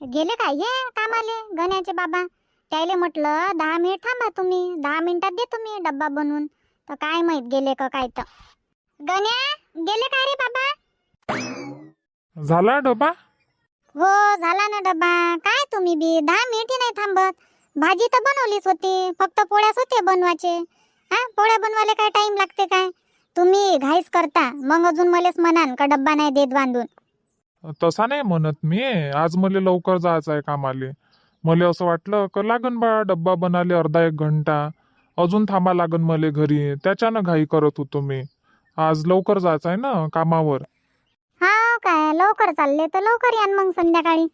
गेले काय? हे कामाले गण्याचे बाबा. त्याले म्हटलं दहा मिनिट थांबा तुम्ही. दहा मिनिटात देतो मी डब्बा बनवून. तर काय माहीत गेले का काय तर. गण्या गेले काय रे बाबा? झाला डबा हो झाला ना डब्बा. काय तुम्ही बी? दहा मिनिटही नाही थांबत. भाजी तर बनवलीच होती. फक्त पोळ्याच होते बनवायचे. हा पोळ्या बनवायला काय टाइम लागते काय? तुम्ही घाईच करता. मग अजून मलेच म्हणान का डब्बा नाही देत बांधून. तसा नाही म्हणत मी. आज मला लवकर जायचं आहे कामाले. मला असं वाटलं का लागन बा डब्बा बनाले अर्धा एक घंटा. अजून थांबा लागन मले घरी. त्याच्यानं घाई करत होतो मी. आज लवकर जायचं आहे ना कामावर. हा काय? लवकर चालले तर लवकर यान मग संध्याकाळी.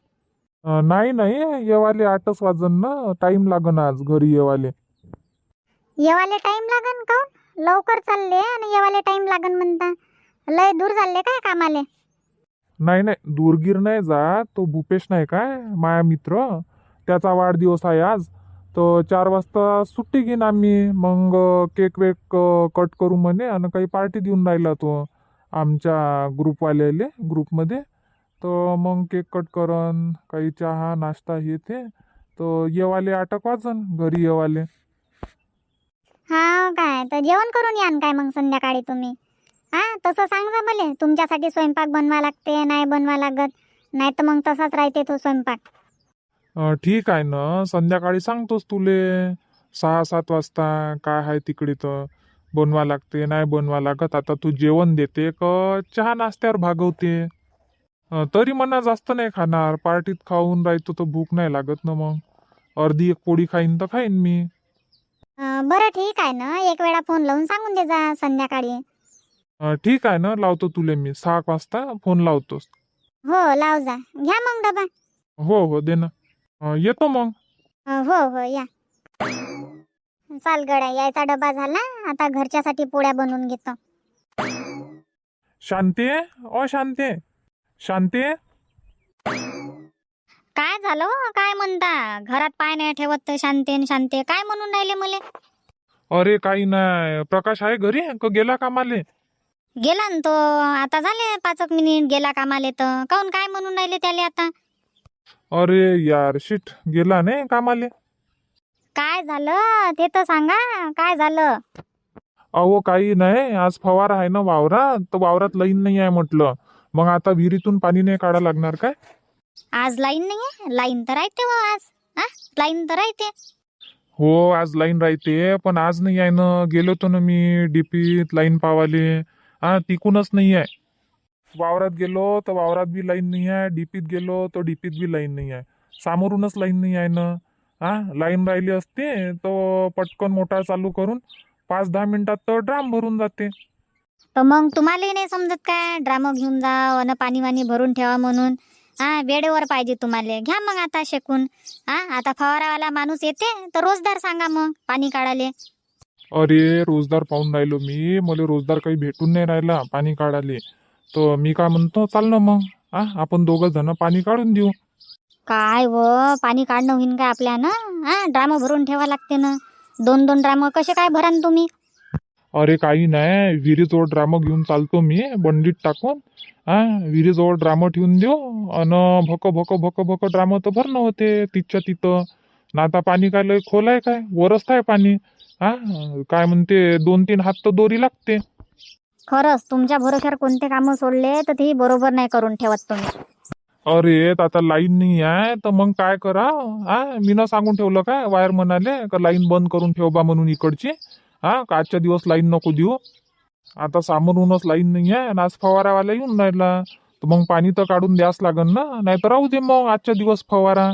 अं, नाही नाही. येवाले आठच वाजन ना. टाइम लागन आज घरी येवाले. येवाले टाइम लागन काऊन? लवकर चालले आणि येवाले टाइम लागन म्हणता. लय दूर चालले काय कामाले? नाही नाही दूरगीर नाही जा तो भूपेश नाही काय माया मित्र त्याचा वाढदिवस आहे आज. तर चार वाजता सुट्टी घेईन आम्ही मग केक वेक कट करू म्हणे आणि काही पार्टी देऊन राहिला तो आमच्या ग्रुपवाल्याले ग्रुपमध्ये. तर मग केक कट करन काही चहा नाश्ता हे ते. तर येवाले आटक वाजन घरी येवाले. हा काय तर जेवण करून यान काय मग संध्याकाळी तुम्ही? हा तसं सांगा मले. तुमच्यासाठी स्वयंपाक बनवा लागते नाही बनवा लागत. नाही तर मग तसाच राहते तो स्वयंपाक. अं, ठीक आहे ना. संध्याकाळी सांगतोस तुले. सहा सात वाजता काय आहे तिकडे तर. बनवा लागते नाही बनवा लागत. आता तू जेवण देते का चहा नाश्त्यावर भागवते? अं, तरी म्हणा जास्त नाही खाणार. पार्टीत खाऊन राहतो तर भूक नाही लागत ना मग. अर्धी एक पोळी खाईन तर खाईन मी. अं, बरं ठीक आहे ना. एक वेळा फोन लावून सांगून दे जा संध्याकाळी. ठीक आहे ना लावतो तुले मी. सहा वाजता फोन लावतोस. हो लाव जा. घ्या मग डबा. हो हो दे ना. येतो मग. हो हो या. चाल गड्या यायचा डबा झाला. आता घरच्यासाठी पोळ्या बनवून घेतो. शांती ओ शांती शांती काय झालं हो? काय म्हणता? घरात पाय नाही ठेवत शांते शांते काय म्हणून राहिले मले? अरे काही नाही. प्रकाश आहे घरी? का गेला कामाले? गेला ना तो. आता झाले पाच एक मिनिट गेला कामाले तर. काऊन काय म्हणून राहिले त्याले आता? अरे यार शिट गेला नाही कामाले. काय झालं? ते तर सांगा काय झालं? अहो काही नाही. आज फवारा आहे ना वावरात. तर वावरात लाईन नाही आहे म्हटलं. मग आता विहिरीतून पाणी नाही काढा लागणार काय? आज लाईन नाही आहे? लाईन तर राहते हो आज. हा? लाईन तर राहते. हो आज लाईन राहते. पण आज नाही आहे ना. गेलो होतो ना मी डीपीत लाईन पावाले. हा तिकूनच नाही आहे. वावरात गेलो तर वावरात बी लाईन नाही आहे. डीपीत गेलो तर डीपीत बी लाईन नाही आहे. सामोरूनच लाईन नाही आहे ना. हा लाईन राहिली असते तर पटकन मोटार चालू करून पाच दहा मिनिटात तर ड्राम भरून जाते. तर मग तुम्हालाही नाही समजत काय ड्राम घेऊन जा अन पाणी वाणी भरून ठेवा म्हणून. हा वेळेवर पाहिजे तुम्हाला. घ्या मग आता शेकून. हा आता फवारावाला माणूस येते तर रोजदार सांगा मग पाणी काढाले अरे रोजदार पाहून राहिलो मी. मला रोजदार काही भेटून नाही राहिला पाणी काढाले. तर मी काय म्हणतो चाल ना मग. हा आपण दोघं जण पाणी काढून देऊ. काय व पाणी काढणं होईन काय आपल्यानं? हा ड्राम भरून ठेवा लागते ना. दोन दोन ड्राम कसे काय भरान तुम्ही? अरे काही नाही. विहिरीजवळ ड्राम घेऊन चालतो मी बंडीत टाकून. हा विहिरीजवळ ड्राम ठेवून देऊ. अन भक भक भक भक ड्राम तर भरणं होते तिथच्या तिथं. ना आता पाणी काय लय खोल आहे काय? वरच आहे पाणी. हा काय म्हणते दोन तीन हात तर दोरी लागते. खरंच तुमच्या भरोश्यावर कोणते कामं सोडले तर तेही बरोबर नाही करून ठेवत तुम्ही. अरे त आता लाईन नाही आहे तर मग काय करा? हा मी न सांगून ठेवलं काय? वायर म्हणाले का लाईन बंद करून ठेव बा म्हणून इकडची. हा का आजच्या दिवस लाईन नको देऊ? आता सामोरूनच लाईन नाही आहे आणि आज फवारावाला येऊन राहिला. तर मग पाणी तर काढून द्यास लागन ना? नाही तर राहू दे मग आजच्या दिवस फवारा.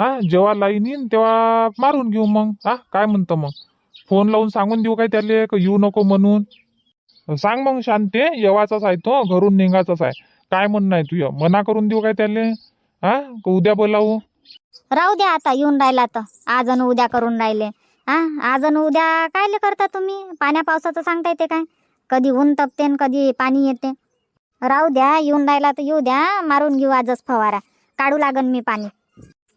हा जेव्हा लाईन येईन तेव्हा मारून घेऊ मग. हा काय म्हणतं मग? फोन लावून सांगून देऊ काय त्याले का येऊ नको म्हणून? सांग मग शांते येवाचाच आहे तो घरून निघाचाच आहे. काय म्हणणं आहे तुझं? मना करून देऊ काय त्याले? हा? का उद्या बोलावू? राहू द्या आता येऊन राहिला तर आज अन उद्या करून राहिले. हा? आज अन उद्या कायले करता तुम्ही? पाण्या पावसाचं सांगता येते काय? कधी ऊन तपते न कधी पाणी येते. राहू द्या येऊन राहिला तर येऊ द्या. मारून घेऊ आजच फवारा. काढू लागन मी पाणी.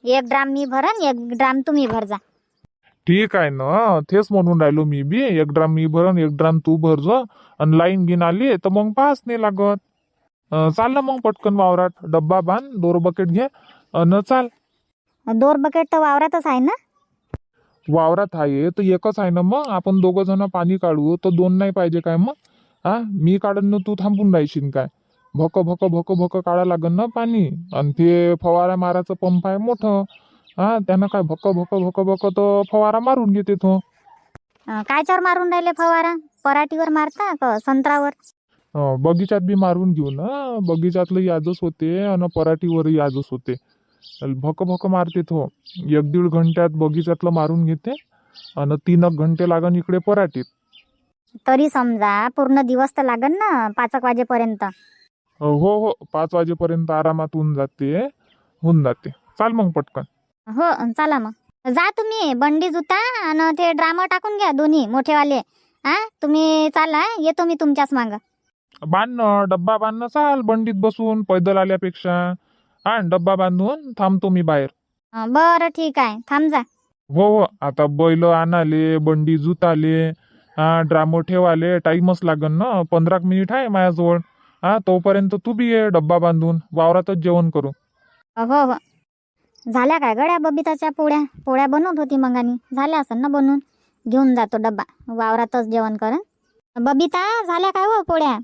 एक ड्राम मी भरन एक ड्राम तुम्ही भर जा. ठीक आहे ना तेच म्हणून राहिलो मी बी. एक ड्राम मी भरन एक ड्राम तू भरजो आणि लाईन घेऊन आली तर मग पास नाही लागत. चाल ना मग पटकन वावरात. डब्बा बांध दोर बकेट घे. अन चाल. दोर बकेट तर वावरातच आहे ना? वावरात आहे तर एकच आहे ना मग. आपण दोघं जण पाणी काढू तर दोन नाही पाहिजे काय मग? हा? मी काढन ना तू थांबून राहशील काय? भक भक भक भक काढा लागन ना पाणी. आणि ते फवारा मारायचं पंप आहे मोठं. हा त्यानं काय भक भक भक भक तर फवारा मारून घेते तो. अं, कायच्यावर मारून राहिले फवारा? पराठीवर मारता का संत्रावर अं, बगीचात बी मारून घेऊ ना बगीचातलं याजच होते आणि पराठीवरही याजच होते. भक भक मारते तो. एक दीड घंट्यात बगीचातलं मारून घेते आणि तीन एक घंटे लागन इकडे पराठीत. तरी समजा पूर्ण दिवस तर लागन ना पाच एक वाजेपर्यंत हो हो पाच वाजेपर्यंत आरामात होऊन जाते होऊन जाते. चाल मग पटकन. हो चला मग. जा तुम्ही बंडी जुता आणि ते ड्रामा टाकून घ्या दोन्ही मोठेवाले. हा तुम्ही चाला येतो मी तुमच्याच मागं. बांधणं डब्बा बांधणं चाल बंडीत बसून पैदल आल्यापेक्षा. हा डब्बा बांधून थांबतो मी बाहेर. अं, बरं ठीक आहे. थांब जा. हो हो आता बैल आणाले बंडी जुताले हा ड्रामो ठेवाले टाईमच लागन ना पंधरा मिनिट आहे माझ्याजवळ. हा तोपर्यंत तू बी ये डब्बा बांधून वावरातच जेवण करू. हो हो. झाल्या काय गड्या बबिताच्या पोळ्या? पोळ्या बनवत होती मंगानी. झाल्या असेल ना बनवून? घेऊन जातो डब्बा. वावरातच जेवण करन. बबिता झाल्या काय हो पोळ्या?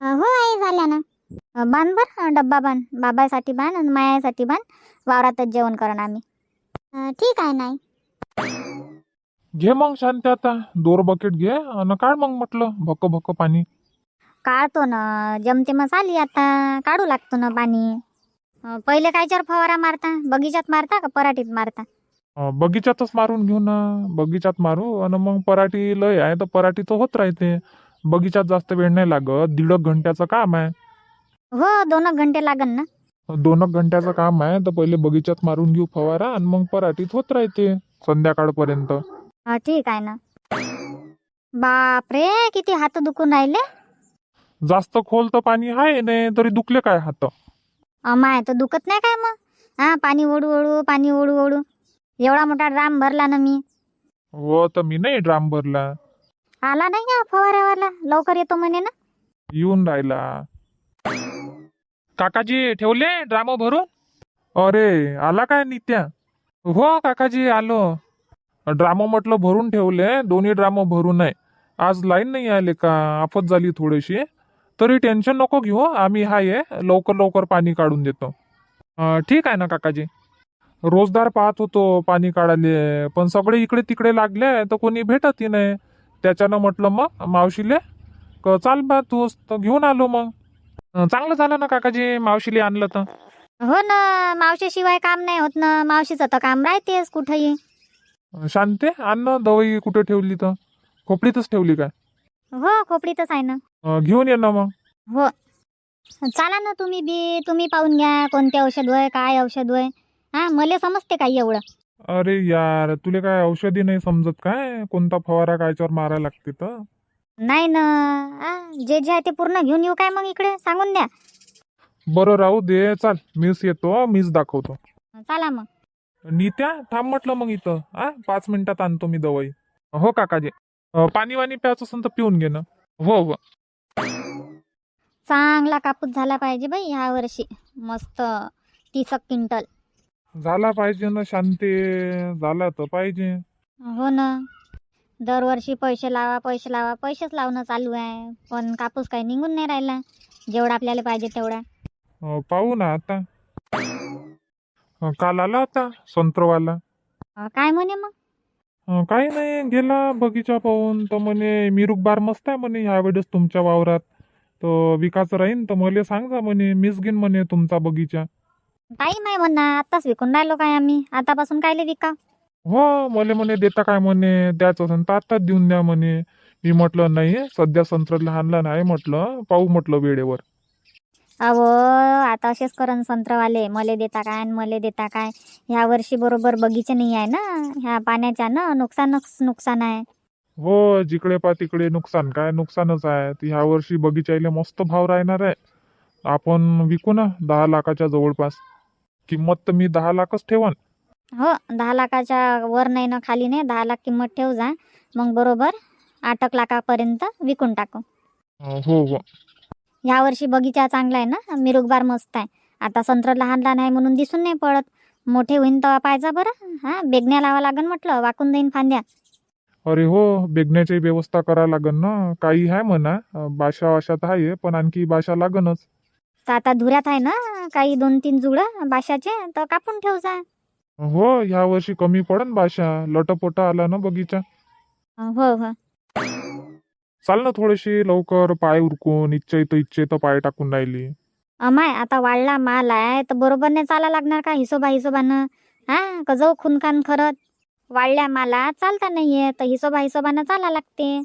हो आई झाल्या ना. बांध बर डब्बा बांध. बाबासाठी बांध आणि मायासाठी बांध. वावरातच जेवण करन आम्ही. ठीक आहे नाही घे मग शांती आता. दोर बकेट घे आणि काढ मग म्हटलं भक भक पाणी. काढतो ना. जमते मग आली आता. काढू लागतो ना पाणी. पहिले कायच्यावर फवारा मारता? बगीचात मारता का पराठीत मारता? अं, बगीचातच मारून घेऊ ना बगीचात मारू आणि मग पराठी लय आहे तर पराठीचं होत राहते. बगीचात जास्त वेळ नाही लागत दीड एक घंट्याचं काम आहे. हो दोन एक घंटे लागन ना. दोन एक घंट्याचं काम आहे तर पहिले बगीचात मारून घेऊ फवारा आणि मग पराठीत होत राहते संध्याकाळपर्यंत. हा ठीक आहे ना. बापरे किती हात दुखून राहिले. जास्त खोल तर पाणी आहे नाही तरी दुखले काय हात? अमाय तर दुखत नाही काय मग? हा पाणी ओढू ओढू पाणी ओढू ओढू. एवढा मोठा ड्राम भरला ना मी. हो तर मी नाही ड्राम भरला. आला नाही का फवाऱ्यावाला लवकर येतो म्हणे ना. येऊन राहिला. काकाजी ठेवले ड्राम भरून? अरे आला काय नित्या? हो काकाजी आलो. ड्राम म्हटलं भरून ठेवले दोन्ही ड्राम भरून आहे आज लाईन नाही आले का? आफत झाली थोडीशी. तरी टेन्शन नको घेऊ आम्ही हाय आहे. लवकर लवकर पाणी काढून देतो. ठीक आहे ना काकाजी? रोजदार पाहत होतो पाणी काढायले. पण सगळे इकडे तिकडे लागले तर कोणी भेटतही नाही. त्याच्यानं म्हटलं मग मावशीले क चाल बा तू तर घेऊन आलो मग. चांगलं झालं ना काकाजी? मावशीले आणलं तर? हो ना. मावशीशिवाय काम नाही होत ना. मावशीचं तर काम राहतेच कुठंही. शांते आण ना दवाई कुठे ठेवली तर. खोपडीतच ठेवली काय? हो खोपडीतच आहे ना. अं, घेऊन ये ना मग. हो. चाला ना तुम्ही बी तुम्ही पाहून घ्या कोणते औषध होय काय औषध होय. हा मला समजते काय एवढं? अरे यार तुले काय औषधी नाही समजत काय? कोणता फवारा कायच्यावर मारायला लागते तर? नाही ना. आ, जे जे आहे ते पूर्ण घेऊन येऊ काय मग इकडे? सांगून द्या. बरं राहू दे चाल. मीच येतो मीच दाखवतो. चला मग. नित्या थांब म्हटलं मग इथं. आ पाच मिनिटात आणतो मी दवाई. हो काकाजी. अं, पाणी वाणी प्यायचं असेल तर पिऊन घे ना. हो हो. चांगला कापूस झाला पाहिजे बाई ह्या वर्षी. मस्त तीस क्विंटल. झाला पाहिजे ना शांती. झाला तर पाहिजे. हो ना. दरवर्षी पैसे लावा पैसे लावा पैसेच लावणं चालू आहे. पण कापूस काही निघून नाही राहिला. जेवढा आपल्याला पाहिजे तेवढा. अं, पाहू ना आता. अं, काल आला होता संत्रवाला. अं, काय म्हणे मग? अं, काही नाही गेला बगीचा पाहून. तर म्हणे मिरुक बार मस्त आहे म्हणे ह्यावेळेस तुमच्या वावरात. तर विकास राहीन. तर मला सांगा म्हणे मीच घेईन म्हणे तुमचा बगीचा. टाईम आहे म्हणा आत्ताच विकून राहिलो काय आम्ही. आतापासून कायले विका? हो मला म्हणे देता काय म्हणे द्यायचं असेल तर आताच देऊन द्या म्हणे. मी म्हटलं नाही सध्या संत्र लहान लहान आहे म्हटलं पाहू म्हटलं वेळेवर. अहो आता असेच करन संत्रवाले. मले देता काय आणि मले देता काय? ह्या वर्षी बरोबर बगीचे नाही आहे ना? ह्या पाण्याच्या ना? नुकसानच नुकसान आहे. हो जिकडे पा तिकडे नुकसान. काय नुकसानच आहे. तर ह्या वर्षी बगीचायला मस्त भाव राहणार आहे. आपण विकू ना दहा लाखाच्या जवळपास. किंमत तर मी दहा लाखच ठेवन. हो दहा लाखाच्या वर नाही ना खाली नाही. दहा लाख किंमत ठेव जा. मग बरोबर आठ लाखापर्यंत विकून टाकू. हो हो. ह्या वर्षी बगीचा चांगला आहे ना? मिरुकबार मस्त आहे. आता संत्र लहान लहान आहे म्हणून दिसून नाही पडत. मोठे होईन तेव्हा पाहिजा बरं. हा बेगण्या लावा लागन म्हटलं वाकून जाईन फांद्या. अरे हो बेगण्याची व्यवस्था करा लागन ना? काही आहे म्हणा. बाशा वाशात आहे पण आणखी बाशा लागनच. तर आता धुऱ्यात आहे ना? काही दोन तीन जुळं बाशाचे तर कापून ठेवजा हो ह्या वर्षी कमी पडन बाशा. लटपटा आला ना बगीचा. हो हो. चाल ना थोडीशी लवकर पाय उरकून इच्छा इच्छेत पाय टाकून राहिली. अमाय आता वाढला माल आहे तर बरोबर नाही चाला लागणार का हिशोबा हिशोबानं? हा का जाऊ खुनखान खरत वाढल्या माला चालता नाहीये तर हिशोबा हिशोबानं चाला लागते.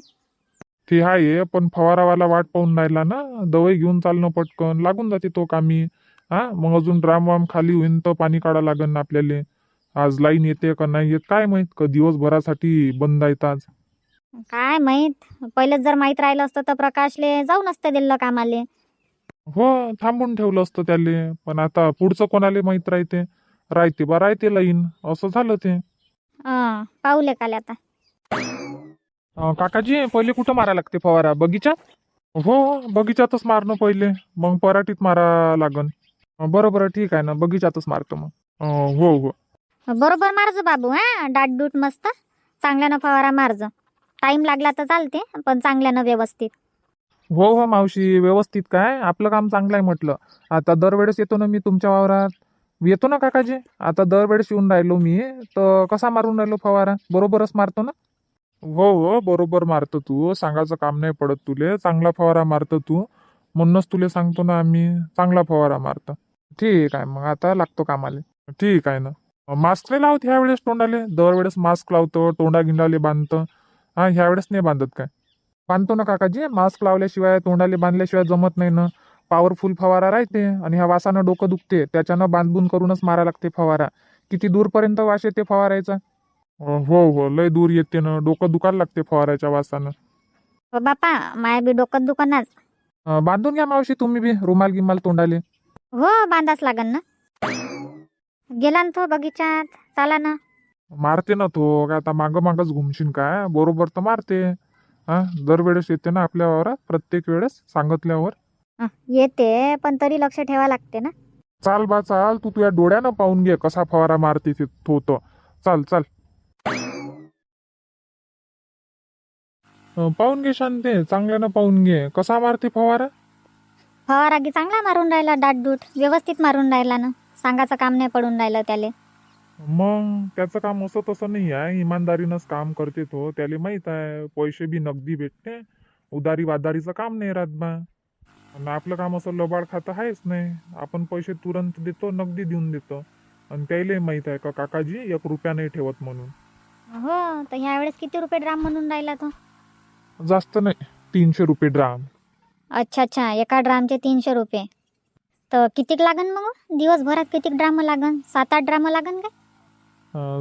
ते आहे पण फवारावाला वाट पाहून राहिला ना दवाई घेऊन चालणं पटकन लागून जाते तो कामी. हा मग अजून ड्राम वाम खाली होईन तर पाणी काढा लागन ना आपल्याला. आज लाईन येते का नाही येत काय माहीत का दिवसभरासाठी बंद आहेत आज. काय माहीत? पहिलेच जर माहीत राहिलं असतं तर प्रकाशले जाऊ नसतं दिलं कामाले. हो थांबून ठेवलं असतं त्याले. पण आता पुढचं कोणाला माहीत राहते? राहते बा राहते लाईन. असं झालं ते. अं, पाहुले काले आता. अं, काकाजी पहिले कुठं मारा लागते फवारा? बगीचात हो बगीचातच मारणं पहिले. मग पराठीत मारा लागन. अं, बरं बरं ठीक आहे ना. बगीचातच मारतो मग. अं, हो हो. बरोबर मारजो बाबू हा? डाट डूट मस्त. चांगल्यानं फवारा मारजो. टाइम लागला तर चालते पण चांगल्यानं व्यवस्थित. हो हो मावशी व्यवस्थित काय? आपलं काम चांगलं आहे म्हटलं. आता दरवेळेस येतो ना मी तुमच्या वावरात. येतो ना काकाजी? आता दरवेळेस येऊन राहिलो मी तर कसा मारून राहिलो फवारा? बरोबरच मारतो ना? हो हो बरोबर मारतो तू. सांगायचं काम नाही पडत तुले. चांगला फवारा मारतो तू. म्हणूनच तुले सांगतो ना आम्ही चांगला फवारा मारतो. ठीक आहे मग आता लागतो कामाले. ठीक आहे ना. मास्क नाही लावत ह्या वेळेस तोंडाले? दरवेळेस मास्क लावतो तोंडा गिंडाले बांधतो. हा ह्या वेळेस नाही बांधत काय? बांधतो ना काकाजी. मास्क लावल्याशिवाय तोंडाले बांधल्याशिवाय जमत नाही ना. पॉवरफुल फवारा राहते आणि ह्या वासानं डोकं दुखते. त्याच्यानं बांधबून करूनच मारा लागते फवारा. किती दूरपर्यंत वास येते फवारायचा? हो हो. लय दूर येते ना. डोकं दुखायला लागते फवाराच्या वासानं. हो बापा. माय बी डोकं दुकानाच बांधून घ्या मावशी तुम्ही बी. रुमाल गिमाल तोंडाले. हो बांधाच लागन ना. गेला ना तो बगीचात चाला ना. मारते ना तो. काय आता मागं मागच घुमशीन काय? बरोबर तर मारते. हा? दरवेळेस येते ना आपल्या वावरात? प्रत्येक वेळेस सांगितल्यावर. हं, येते पण तरी लक्ष ठेवा लागते ना. चाल बा चाल. तू तुझ्या डोळ्यानं पाहून घे कसा फवारा मारते ते तो तो. चाल चाल. अं, पाहून घे शांते. चांगल्यानं पाहून घे. कसा मारते फवारा? फवारा गी चांगला मारून राहिला डाट डूट व्यवस्थित मारून राहिला ना. सांगायचं काम नाही पडून राहिलं त्याले. मग त्याचं काम असं तसं नाही आहे. इमानदारीनंच काम करते तो. त्याला माहीत आहे पैसे बी नगदी भेटते. उदारी वादारीचं काम नाही राहत बा. आणि आपलं काम असं लबाड खातं आहेच नाही. आपण पैसे तुरंत देतो नगदी देऊन देतो. आणि त्याला माहीत आहे का काकाजी एक रुपया नाही ठेवत म्हणून. हो तर ह्या वेळेस किती रुपये ड्राम म्हणून राहिला तो? जास्त नाही तीनशे रुपये ड्राम. अच्छा अच्छा. एका ड्रामचे तीनशे रुपये. तर कितीक लागन मग? दिवसभरात कितीक ड्राम लागन? सात आठ ड्राम लागन काय?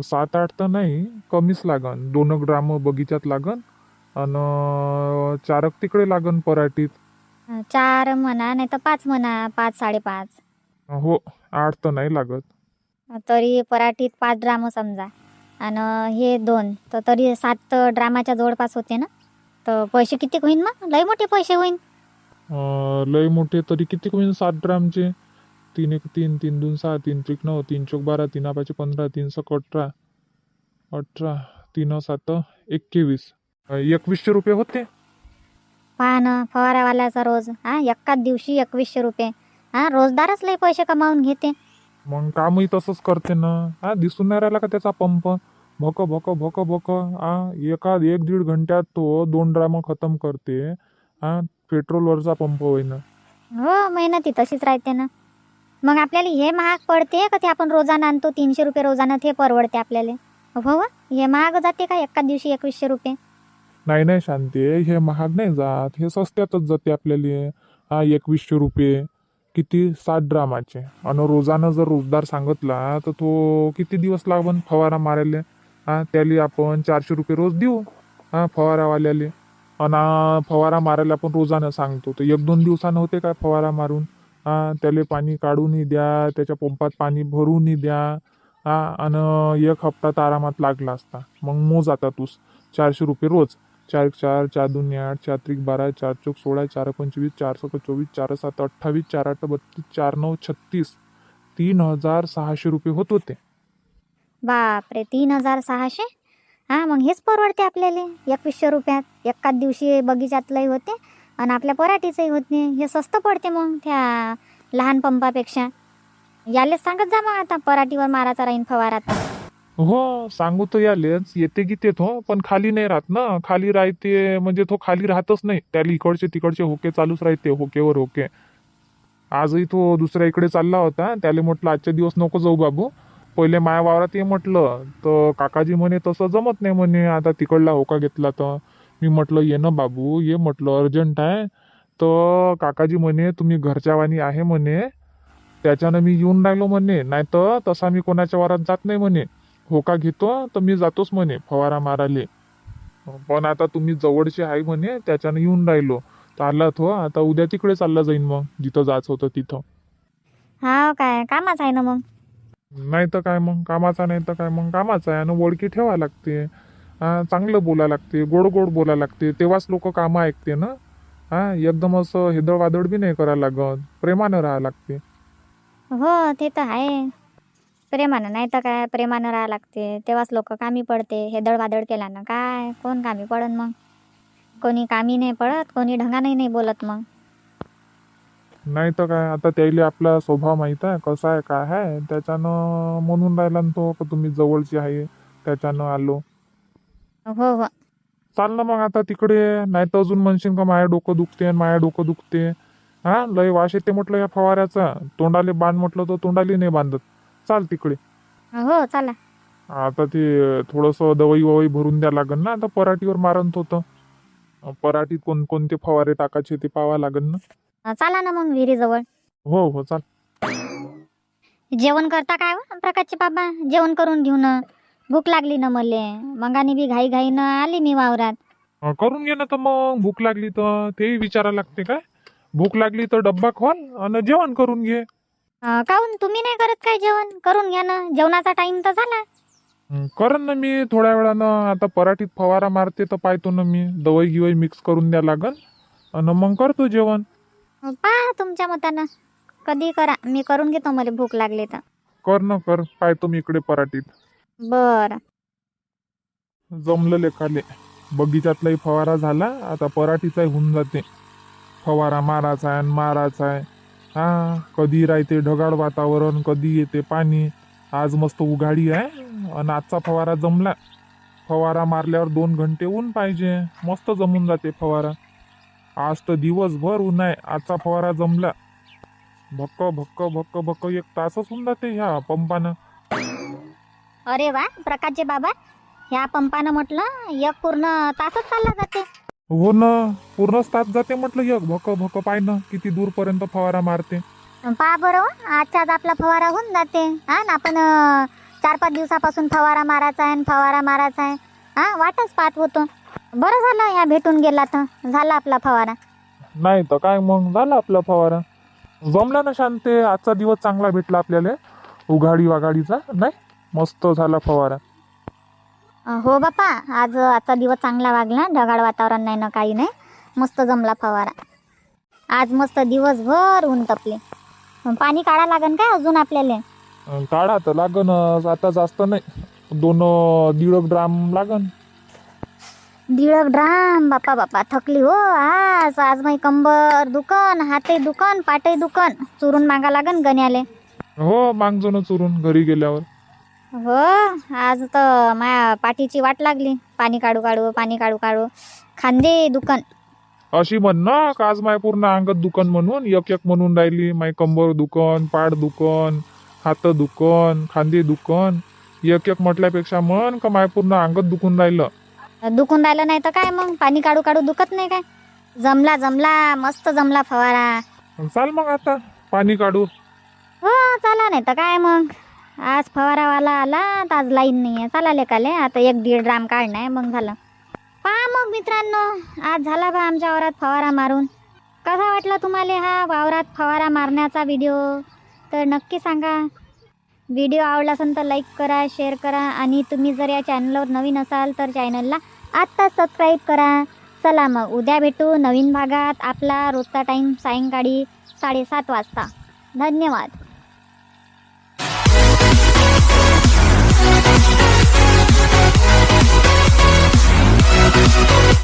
सात आठ तर नाही कमीच लागन. दोन ग्राम बगीच्यात लागन आणि चारक तिकडे लागन पराठीत. चार म्हणा नाही तर पाच म्हणा पाच साडेपाच. हो आठ तर नाही लागत. तरी पराठीत पाच ड्राम समजा. आणि हे दोन तर तरी सात ड्रामाच्या जवळपास होते ना? तर पैसे किती होईन मग? लय मोठे पैसे होईन. अं, लय मोठे तरी किती होईल सात ग्रामचे तीन एक तीन तीन दोन सहा तीन त्रिक नऊ तीन चौक बारा तीन पाचशे पंधरा तीन सक अठरा अठरा तीन सात एकवीस. एकवीसशे रुपये होते? पहा ना फवारावाल्याचा रोज हा एकाच दिवशी एकवीसशे रुपये. हा रोजदारच लय पैसे कमावून घेते. मग कामही तसंच करते ना. हा दिसून नाही राहिला का त्याचा पंप? भक भक भक भक. हा एका एक दीड घंट्यात तो दोन ड्राम खतम करते. हा पेट्रोलवरचा पंप होईना. हो मेहनती तशीच राहते ना. मग आपल्याला हे महाग पडते का ते आपण रोजानं आणतो? तीनशे रुपये रोजानं ते परवडते आपल्याला. हो हे महाग जाते का एका दिवशी एकवीसशे रुपये? नाही नाही शांती हे महाग नाही जात. हे स्वस्त्यातच जाते आपल्याला. हा एकवीसशे रुपये किती? सात ड्रामाचे आणि रोजानं जर रोजदार सांगितला तर तो किती दिवस लागन फवारा मारायला? हा त्याला आपण चारशे रुपये रोज देऊ. हा फवारावाल्याला. आणि फवारा मारायला आपण रोजानं सांगतो. तर एक दोन दिवसानं होते काय फवारा मारून? हा त्याला पाणी काढूनही द्या त्याच्या पंपात पाणी भरूनही द्या. हा आणि एक हप्ता तर आरामात लागला असता. मग मोज आता तूच चारशे रुपये रोज. चार चार चार दोन आठ चार त्रिक बारा चार चौक सोळा चार पंचवीस चार सक चोवीस चार सात अठ्ठावीस चार आठ बत्तीस चार नऊ छत्तीस. तीन हजार सहाशे रुपये होत होते. बापरे तीन हजार सहाशे? हा मग हेच परवडते आपल्याला. एकवीसशे रुपयात. एकाच दिवशी बगीचातलंही होते. आणि आपल्या पराठीचंही होत नाही. हे स्वस्त पडते मग त्या लहान पंपापेक्षा. यालेच सांगत जा मग आता पराठीवर माराचा राहीन फवारात. हो सांगू तर यालेच. येते की ते तो हो, पण खाली नाही राहत ना. खाली राहते म्हणजे तो खाली राहतच नाही. त्याला इकडचे तिकडचे होके चालूच राहते होकेवर होके. आजही तो दुसऱ्या इकडे चालला होता. त्याला म्हटलं आजच्या दिवस नको जाऊ बाबू. पहिले माया वावरात ये म्हटलं. तर काकाजी म्हणे तसं जमत नाही म्हणे. आता तिकडला होका घेतला तर. मी म्हटलं ये ना बाबू ये म्हटलं अर्जंट आहे. तर काकाजी म्हणे तुम्ही घरच्या वाणी आहे म्हणे. त्याच्यानं मी येऊन राहिलो म्हणे. नाही तर तसा मी कोणाच्या वारात जात नाही म्हणे. होका घेतो तर मी जातोच म्हणे फवारा माराले पण आता तुम्ही जवळचे आहे म्हणे त्याच्यानं येऊन राहिलो. तर आला तो आता उद्या तिकडे चालला जाईन मग जिथं जायचं होतं तिथं. हा काय कामाच आहे ना मग? नाही तर काय मग कामाचा नाही तर काय मग कामाचा आहे. आणि ओळखी ठेवा लागते. चांगलं बोला लागते गोड गोड बोला लागते. तेव्हाच लोक कामं ऐकते ना. हा एकदम असं हेदळ वादळ बी नाही करायला लागत. प्रेमानं राहावं लागते. हो ते तर आहे. प्रेमानं नाही तर काय प्रेमानं राहा लागते. तेव्हाच लोक कामी पडते. हे दळवादळ केल्यानं काय? कोण कामी पडन मग? कोणी कामी नाही पडत कोणी ढंगानंही नाही बोलत मग. नाही तर काय आता त्याला आपला स्वभाव माहीत आहे कसा आहे काय आहे? त्याच्यानं म्हणून राहिला ना तो तुम्ही जवळची आहे त्याच्यानं आलो. हो हो. चाल ना मग आता तिकडे नाही तर अजून म्हणशील का माया डोकं दुखते आणि माया डोकं दुखते? हा? लय वाश येते म्हटलं या फवाऱ्याचा. तोंडाले बांध म्हटलं तर तोंडाले नाही बांधत. चाल तिकडे. हो चला. आता ते थोडंसं दवाई ववाई भरून द्या लागन ना. आता पराठीवर मारत होतं. पराठीत कोण कोणते फवारे टाकायचे ते पावा लागन ना. अं, चला ना मग विहिरीजवळ. हो हो चाल. जेवण करता काय व प्रकाशचे बाबा? जेवण करून घेऊ ना भूक लागली ना मले. मगानी बी घाई घाईनं आली मी वावरात. अं, करून घे ना तर मग भूक लागली तर. तेही विचारा लागते काय? भूक लागली तर डब्बा खोल आणि जेवण करून घे. अं, काहून तुम्ही नाही करत काय जेवण? करून घ्या ना. जेवणाचा टाइम तर झाला. हं, करन ना मी थोड्या वेळानं. आता पराठीत फवारा मारते तर पाहतो ना मी. दवाई गिवाई मिक्स करून द्या लागन. आणि मग करतो जेवण. पहा तुमच्या मतानं. कधी करा. मी करून घेतो मला भूक लागली तर. कर ना कर. पाहतो मी इकडे पराठीत. बर. जमलं लेखाले. बगीचातलाही फवारा झाला आता पराठीचाही होऊन जाते. फवारा मारायचा आहे आणि मारायचा आहे. हा कधी राहते ढगाळ वातावरण कधी येते पाणी. आज मस्त उघाडी आहे आणि आजचा फवारा जमला. फवारा मारल्यावर दोन घंटे ऊन पाहिजे. मस्त जमून जाते फवारा. आज तर दिवसभर ऊन आहे आजचा फवारा जमला. भक्क भक्क भक्क भक्क एक तासच होऊन जाते ह्या पंपानं. अरे वा प्रकाशचे बाबा ह्या पंपानं म्हटलं एक पूर्ण तासच चालला जाते. हो ना पूर्णच तास जाते म्हटलं एक भक भक पाय ना किती दूरपर्यंत फवारा मारते. पहा बरं हो, आजच्या आज आपला फवारा होऊन जाते. हा ना आपण अं, चार पाच दिवसापासून फवारा मारायचा आहे आणि फवारा मारायचा आहे. हा वाटच पाहत होतो. बरं झालं ह्या भेटून गेला तर झाला आपला फवारा. नाही तर काय मग झाला आपला फवारा. जमला ना शांते आजचा दिवस चांगला भेटला आपल्याला उघाडी वाघाडीचा नाही? मस्त झाला फवारा. हो बापा आज आजचा दिवस चांगला वागला ढगाळ वातावरण नाही ना काही नाही. मस्त जमला फवारा. आज मस्त दिवसभर ऊन तपले. पाणी काढा लागन काय अजून आपल्याला? अं, काढा तर लागन आता जास्त नाही. दोन अं, दीड एक ड्राम लागन. दीड ड्राम बापा बापा थकली हो. आज आज माही कंबर दुकान हाते दुकान पाटे दुकान चुरून मागा लागन गण्याले. हो मागजो ना चुरून घरी गेल्यावर. हो आज तर माया पाठीची वाट लागली. पाणी काढू काढू पाणी काढू काढू. खांदे दुकान. अशी म्हण ना का आज माय पूर्ण अंगत दुकान म्हणून एक एक म्हणून राहिली. माय कंबर दुकान पाड दुकान हात दुकान खांदे दुकान. एक एक म्हटल्यापेक्षा म्हण का माय पूर्ण अंगत दुखून राहिलं. दुखून राहिलं नाही तर काय मग? पाणी काढू काढू दुखत नाही काय? जमला जमला मस्त जमला फवारा. चाल मग आता पाणी काढू. हो चला नाही तर काय मग? आज फवारावाला आला तर आज लाईन नाही आहे चला लेकाले आता एक दीड ड्राम काढणं आहे मग झालं. पहा मग मित्रांनो आज झाला बा आमच्या वावरात फवारा मारून. कसा वाटला तुम्हाला हा वावरात फवारा मारण्याचा व्हिडिओ? तर नक्की सांगा. व्हिडिओ आवडला असेल तर लाईक करा शेअर करा आणि तुम्ही जर या चॅनलवर नवीन असाल तर चॅनलला आत्ताच सबस्क्राईब करा. चला मग उद्या भेटू नवीन भागात. आपला रोजचा टाईम सायंकाळी साडेसात वाजता. धन्यवाद.